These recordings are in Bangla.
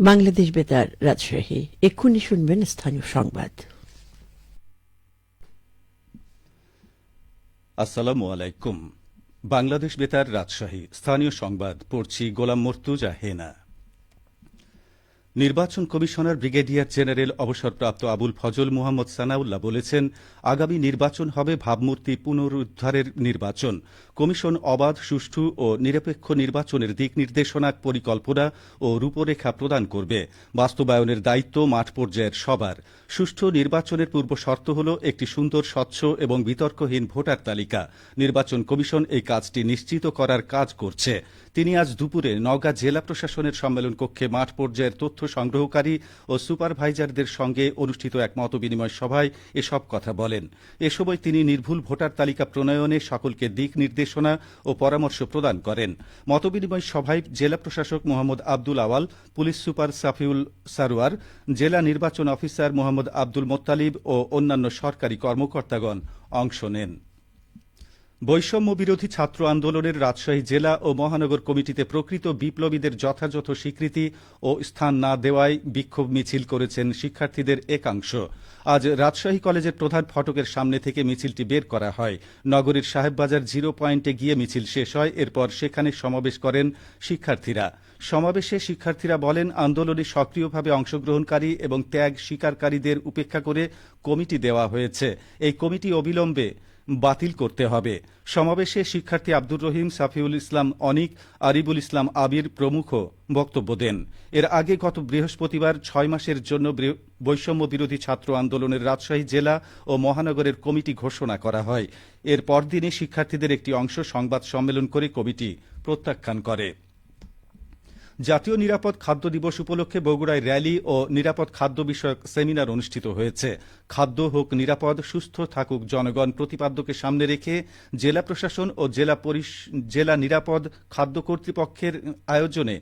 বাংলাদেশ বেতার রাজশাহী। এক্ষুনি শুনবেন স্থানীয় সংবাদ। আসসালামু আলাইকুম। বাংলাদেশ বেতার রাজশাহী। স্থানীয় সংবাদ পড়ছি গোলাম মর্তুজা হেনা। নির্বাচন কমিশনার ব্রিগেডিয়ার জেনারেল অবসরপ্রাপ্ত আবুল ফজল মোহাম্মদ সানাউল্লাহ বলেছেন, আগামী নির্বাচন হবে ভাবমূর্তি পুনরুদ্ধারের নির্বাচন। কমিশন অবাধ, সুষ্ঠু ও নিরপেক্ষ নির্বাচনের দিক নির্দেশনা পরিকল্পনা ও রূপরেখা প্রদান করবে। বাস্তবায়নের দায়িত্ব মাঠ পর্যায়ের সবার। সুষ্ঠু নির্বাচনের পূর্ব শর্ত হল একটি সুন্দর, স্বচ্ছ এবং বিতর্কহীন ভোটার তালিকা। নির্বাচন কমিশন এই কাজটি নিশ্চিত করার কাজ করছে। তিনি আজ দুপুরে নওগাঁ জেলা প্রশাসনের সম্মেলন কক্ষে মাঠ পর্যায়ের তথ্য সংগ্রহকারী ও সুপারভাইজারদের সঙ্গে অনুষ্ঠিত এক মতবিনিময় সভায় এসব কথা বলেন। এ সময় তিনি নির্ভুল ভোটার তালিকা প্রণয়নে সকলকে দিক নির্দেশনা ও পরামর্শ প্রদান করেন। মতবিনিময় সভায় জেলা প্রশাসক মোহাম্মদ আব্দুল আওয়াল, পুলিশ সুপার সাফিউল সারোয়ার, জেলা নির্বাচন অফিসার মোহাম্মদ আব্দুল মোত্তালিব ও অন্যান্য সরকারি কর্মকর্তাগণ অংশ নেন। বৈষম্য বিরোধী ছাত্র আন্দোলনের রাজশাহী জেলা ও মহানগর কমিটিতে প্রকৃত বিপ্লবীদের যথাযথ স্বীকৃতি ও স্থান না দেওয়ায় বিক্ষোভ মিছিল করেছেন শিক্ষার্থীদের একাংশ। আজ রাজশাহী কলেজের প্রধান ফটকের সামনে থেকে মিছিলটি বের করা হয়। নগরীর সাহেববাজার জিরো পয়েন্টে গিয়ে মিছিল শেষ হয়। এরপর সেখানে সমাবেশ করেন শিক্ষার্থীরা। সমাবেশে শিক্ষার্থীরা বলেন, আন্দোলনে সক্রিয়ভাবে অংশগ্রহণকারী এবং ত্যাগ স্বীকারকারীদের উপেক্ষা করে কমিটি দেওয়া হয়েছে। এই কমিটি অবিলম্বে বাতিল করতে হবে। সমাবেশে শিক্ষার্থী আব্দুর রহিম, সাফিউল ইসলাম, অনিক, আরিবুল ইসলাম, আবির প্রমুখ বক্তব্য দেন। এর আগে গত বৃহস্পতিবার ছয় মাসের জন্য বৈষম্য বিরোধী ছাত্র আন্দোলনের রাজশাহী জেলা ও মহানগরের কমিটি ঘোষণা করা হয়। এর পরদিনে শিক্ষার্থীদের একটি অংশ সংবাদ সম্মেলন করে কমিটি প্রত্যাখ্যান করে। জাতীয় নিরাপদ খাদ্য দিবস উপলক্ষে বগুড়ায় র্যালি ও নিরাপদ খাদ্য বিষয়ক সেমিনার অনুষ্ঠিত হয়েছে। খাদ্য হোক নিরাপদ, সুস্থ থাকুক জনগণ প্রতিপাদ্যকে সামনে রেখে জেলা প্রশাসন ও জেলা জেলা নিরাপদ খাদ্য কর্তৃপক্ষের আয়োজনে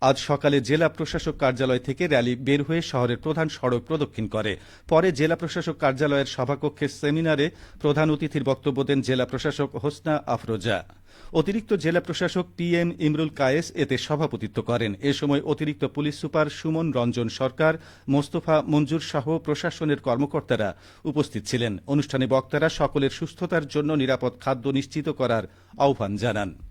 আজ সকালে জেলা প্রশাসক কার্যালয় থেকে র্যালি বের হয়ে শহরের প্রধান সড়ক প্রদক্ষিণ করে। পরে জেলা প্রশাসক কার্যালয়ের সভাকক্ষের সেমিনারে প্রধান অতিথির বক্তব্য দেন জেলা প্রশাসক হোসনা আফরোজা। অতিরিক্ত জেলা প্রশাসক পি এম ইমরুল কায়েস এতে সভাপতিত্ব করেন। এ সময় অতিরিক্ত পুলিশ সুপার সুমন রঞ্জন সরকার, মোস্তফা মঞ্জুর সহ প্রশাসনের কর্মকর্তারা উপস্থিত ছিলেন। অনুষ্ঠানে বক্তারা সকলের সুস্থতার জন্য নিরাপদ খাদ্য নিশ্চিত করার আহ্বান জানান।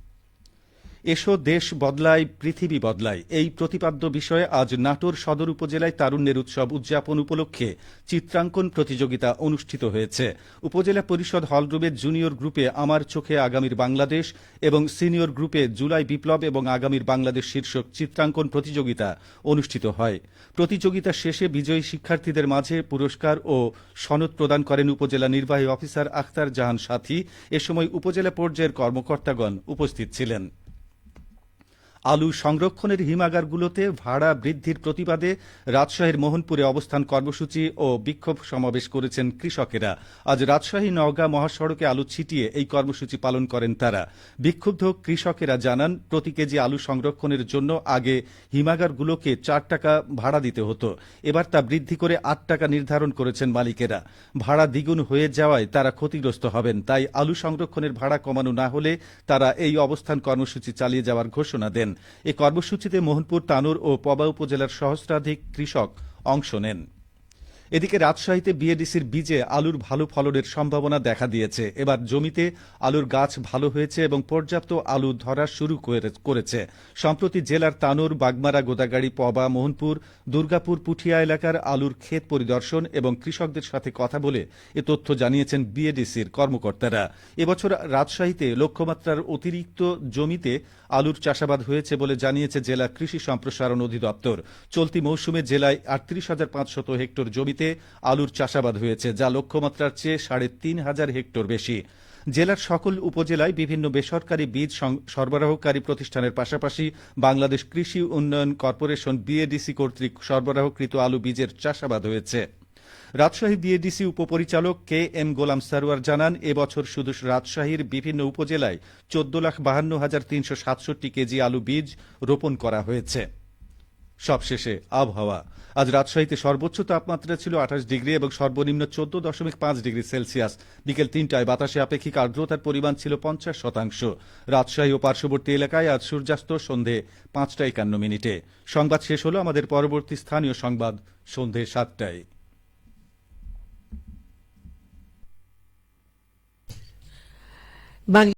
এসো, দেশ বদলায়, পৃথিবী বদলায়। এই প্রতিপাদ্য বিষয়ে আজ নাটোর সদর উপজেলায় তারুণ্যের উৎসব উদযাপন উপলক্ষে চিত্রাঙ্কন প্রতিযোগিতা অনুষ্ঠিত হয়েছে। উপজেলা পরিষদ হলরুমের জুনিয়র গ্রুপে আমার চোখে আগামীর বাংলাদেশ এবং সিনিয়র গ্রুপে জুলাই বিপ্লব এবং আগামীর বাংলাদেশ শীর্ষক চিত্রাঙ্কন প্রতিযোগিতা অনুষ্ঠিত হয়। প্রতিযোগিতা শেষে বিজয়ী শিক্ষার্থীদের মাঝে পুরস্কার ও সনদ প্রদান করেন উপজেলা নির্বাহী অফিসার আখতার জাহান সাথী। এ সময় উপজেলা পর্যায়ের কর্মকর্তাগণ উপস্থিত ছিলেন। আলু সংরক্ষণের হিমাগারগুলোতে ভাড়া বৃদ্ধির প্রতিবাদে রাজশাহীর মোহনপুরে অবস্থান কর্মসূচি ও বিক্ষোভ সমাবেশ করেছেন কৃষকেরা। আজ রাজশাহী নওগাঁ মহাসড়কে আলু ছিটিয়ে এই কর্মসূচি পালন করেন তারা। বিক্ষুব্ধ কৃষকেরা জানান, প্রতি কেজি আলু সংরক্ষণের জন্য আগে হিমাগারগুলোকে চার টাকা ভাড়া দিতে হতো। এবার তা বৃদ্ধি করে আট টাকা নির্ধারণ করেছেন মালিকেরা। ভাড়া দ্বিগুণ হয়ে যাওয়ায় তারা ক্ষতিগ্রস্ত হবেন, তাই আলু সংরক্ষণের ভাড়া কমানো না হলে তারা এই অবস্থান কর্মসূচি চালিয়ে যাওয়ার ঘোষণা দেন। এ কর্মসূচিতে মোহনপুর তানুর ও পবা উপজেলার সহস্রাধিক কৃষক অংশ নেন। এদিকে রাজশাহীতে বিএডিসির বীজে আলুর ভালো ফলনের সম্ভাবনা দেখা দিয়েছে। এবার জমিতে আলুর গাছ ভালো হয়েছে এবং পর্যাপ্ত আলু ধরা শুরু করেছে। সম্প্রতি জেলার তানুর, বাগমারা, গোদাগাড়ি, পবা, মোহনপুর, দুর্গাপুর, পুঠিয়া এলাকার আলুর ক্ষেত পরিদর্শন এবং কৃষকদের সাথে কথা বলে এ তথ্য জানিয়েছেন বিএডিসির কর্মকর্তারা। এবছর রাজশাহীতে লক্ষ্যমাত্রার অতিরিক্ত জমিতে আলুর চাষাবাদ হয়েছে বলে জানিয়েছে জেলা কৃষি সম্প্রসারণ অধিদপ্তর। চলতি মৌসুমে জেলায় আটত্রিশ হাজার পাঁচশত হেক্টর জমিতে আলুর চাষাবাদ হয়েছে, যা লক্ষ্যমাত্রার চেয়ে সাড়ে তিন হাজার হেক্টর বেশি। জেলার সকল উপজেলায় বিভিন্ন বেসরকারি বীজ সরবরাহকারী প্রতিষ্ঠানের পাশাপাশি বাংলাদেশ কৃষি উন্নয়ন কর্পোরেশন বিএডিসি কর্তৃক সরবরাহকৃত আলু বীজের চাষাবাদ হয়েছে। রাজশাহী বিএডিসি উপপরিচালক কে এম গোলাম সারোয়ার জানান, এবছর শুধু রাজশাহীর বিভিন্ন উপজেলায় চোদ্দ লাখ বাহান্ন হাজার তিনশো সাতষট্টি কেজি আলু বীজ রোপণ করা হয়েছে। সবশেষে আবহাওয়া। আজ রাজশাহীতে সর্বোচ্চ তাপমাত্রা ছিল আঠাশ ডিগ্রি এবং সর্বনিম্ন চোদ্দ দশমিক পাঁচ ডিগ্রি সেলসিয়াস। বিকেল তিনটায় বাতাসে আপেক্ষিক আর্দ্রতার পরিমাণ ছিল পঞ্চাশ শতাংশ। রাজশাহী ও পার্শ্ববর্তী এলাকায় আজ সূর্যাস্ত সন্ধে পাঁচটা একান্ন মিনিটে। সংবাদ শেষ হলো আমাদের পরবর্তী স্থানীয় সংবাদ সন্ধে সাতটায়। বাংলা